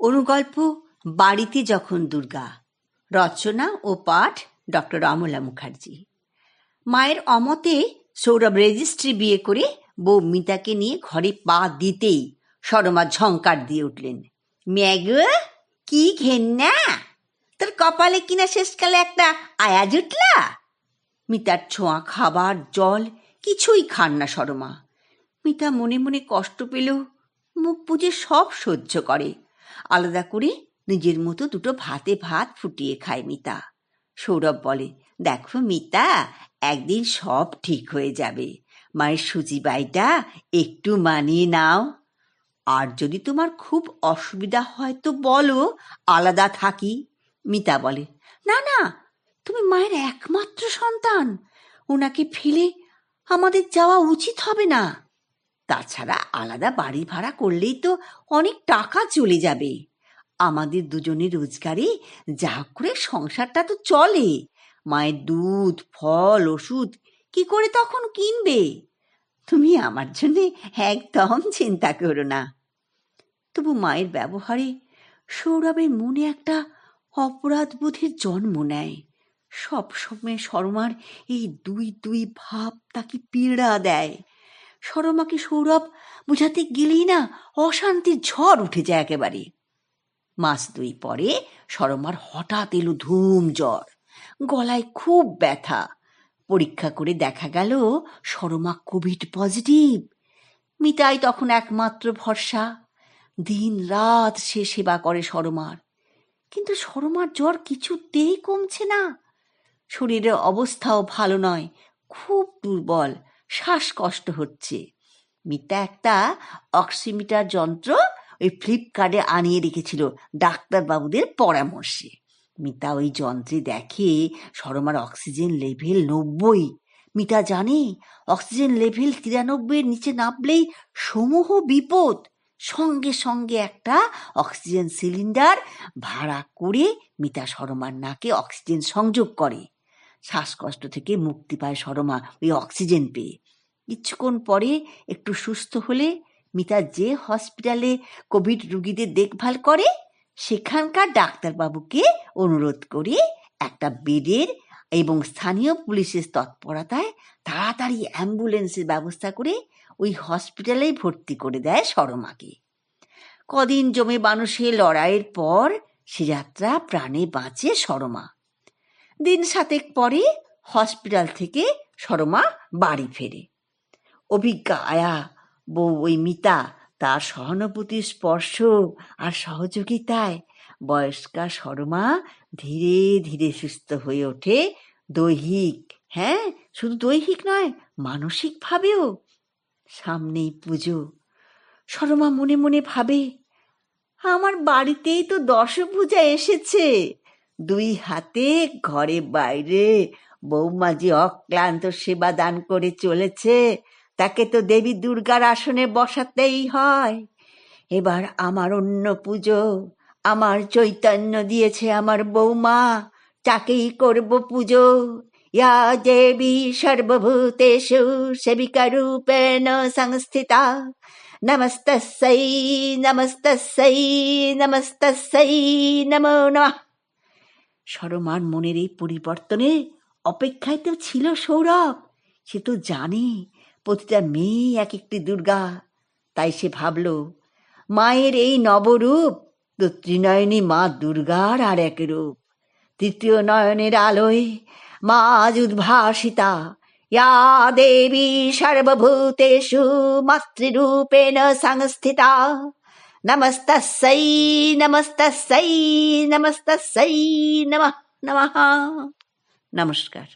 অনুগল্প বাড়িতে যখন দুর্গা, রচনা ও পাঠ ডক্টর অমলা মুখার্জি। মায়ের অমতে সৌরভ রেজিস্ট্রি বিয়ে করে বউ মিতাকে নিয়ে ঘরে পা দিতেই সরমা ঝঙ্কার দিয়ে উঠলেন। ম্যাগ কি ঘেন্না? তোর কপালে কিনা শেষকালে একটা আয়া জুটলা মিতার ছোঁয়া খাবার, জল, কিছুই খান না সরমা। মিতা মনে মনে কষ্ট পেলেও মুখ বুঝে সব সহ্য করে। আলাদা করে নিজের মতো দুটো ভাতে ভাত ফুটিয়ে খায় মিতা। সৌরভ বলে, দেখো মিতা, একদিন সব ঠিক হয়ে যাবে। মায়ের সুজি বাইটা একটু মানিয়ে নাও। আর যদি তোমার খুব অসুবিধা হয় তো বলো, আলাদা থাকি। মিতা বলে, না না, তুমি মায়ের একমাত্র সন্তান। ওনাকে ফেলে আমাদের যাওয়া উচিত হবে না। তাছাড়া আলাদা বাড়ি ভাড়া করলেই তো অনেক টাকা চলে যাবে। আমাদের দুজনের রোজগারে যা করে সংসারটা তো চলে। মায়ের দুধ, ফল, ওষুধ কি করে তখন কিনবে? তুমি আমার জন্যে একদম চিন্তা করো না। তবু মায়ের ব্যবহারে সৌরভের মনে একটা অপরাধ বোধের জন্ম নেয়। সবসময় শর্মার এই দুই দুই ভাব তাকে পীড়া দেয়। শর্মাকে সৌরভ? বুঝাতে গেলেই না অশান্তির ঝড় উঠে যায় একেবারে। মাস দুই পরে সরমার হঠাৎ এলো ধুম জ্বর। গলায় খুব ব্যথা। পরীক্ষা করে দেখা গেল সরমা কোভিড পজিটিভ। মিতাই তখন একমাত্র ভরসা। দিন রাত সে সেবা করে সরমার কিন্তু শরমার জ্বর কিছুতেই কমছে না। শরীরের অবস্থাও ভালো নয়, খুব দুর্বল। শ্বাসকষ্ট হচ্ছে। মিতা একটা অক্সিমিটার যন্ত্র ওই ফ্লিপকার্টে আনিয়ে রেখেছিল ডাক্তারবাবুদের পরামর্শে। মিতা ওই যন্ত্রে দেখে সরমার অক্সিজেন লেভেল নব্বই। মিতা জানে অক্সিজেন লেভেল তিরানব্বইয়ের নিচে নামলেই সমূহ বিপদ। সঙ্গে সঙ্গে একটা অক্সিজেন সিলিন্ডার ভাড়া করে মিতা সরমার নাকে অক্সিজেন সংযোগ করে। শ্বাসকষ্ট থেকে মুক্তি পায় সরমা ওই অক্সিজেন পেয়ে। কিছুক্ষণ পরে একটু সুস্থ হলে মিতা যে হসপিটালে কোভিড রুগীদের দেখভাল করে, সেখানকার ডাক্তারবাবুকে অনুরোধ করে একটা বেডের এবং স্থানীয় পুলিশের তৎপরতায় তাড়াতাড়ি অ্যাম্বুলেন্সের ব্যবস্থা করে ওই হসপিটালেই ভর্তি করে দেয় সরমাকে। কদিন জমে মানুষের লড়াইয়ের পর সে যাত্রা প্রাণে বাঁচে সরমা। দিন সাতেক পরে হসপিটাল থেকে সরমা বাড়ি ফেরে। অভিজ্ঞা আয়া, বউ ওই মিতা, তার সহানুভূতির স্পর্শ আর সহযোগিতায় বয়স্কা শর্মা ধীরে ধীরে সুস্থ হয়ে ওঠে। দৈহিক হ্যাঁ শুধু দৈহিক নয়, মানসিকভাবেও সামনেই পুজো। শর্মা মনে মনে ভাবে, আমার বাড়িতেই তো দশভূজা এসেছে। দুই হাতে ঘরে বাইরে। বৌমা যে অক্লান্ত সেবা দান করে চলেছে, তাকে তো দেবী দুর্গার আসনে বসাতেই হয়। এবার আমার অন্য পুজো, আমার চৈতন্য দিয়েছে আমার বৌমা, তাকেই করব পুজো। ইয়া দেবী সর্বভূতেষু সেবিকা রূপেণ সংস্থিতা, নমস্তস্যৈ নমস্তস্যৈ নমস্তস্যৈ, নমো নমঃ। সরমার মনের এই পরিবর্তনে অপেক্ষায় তো ছিল সৌরভ। সে তো জানে, প্রতিটা মেয়ে এক একটি দুর্গা। তাই সে ভাবল, মায়ের এই নবরূপ তো ত্রিনয়নী মা দুর্গার আর এক রূপ। তৃতীয় নয়নের আলোয় মা আজ উদ্ভাসিতা। ইয়া দেবী সর্বভূতেষু মাতৃরূপেণ সংস্থিতা। নমস্তস্যৈ নমস্তস্যৈ নমস্তস্যৈ নমঃ নমঃ নমস্কার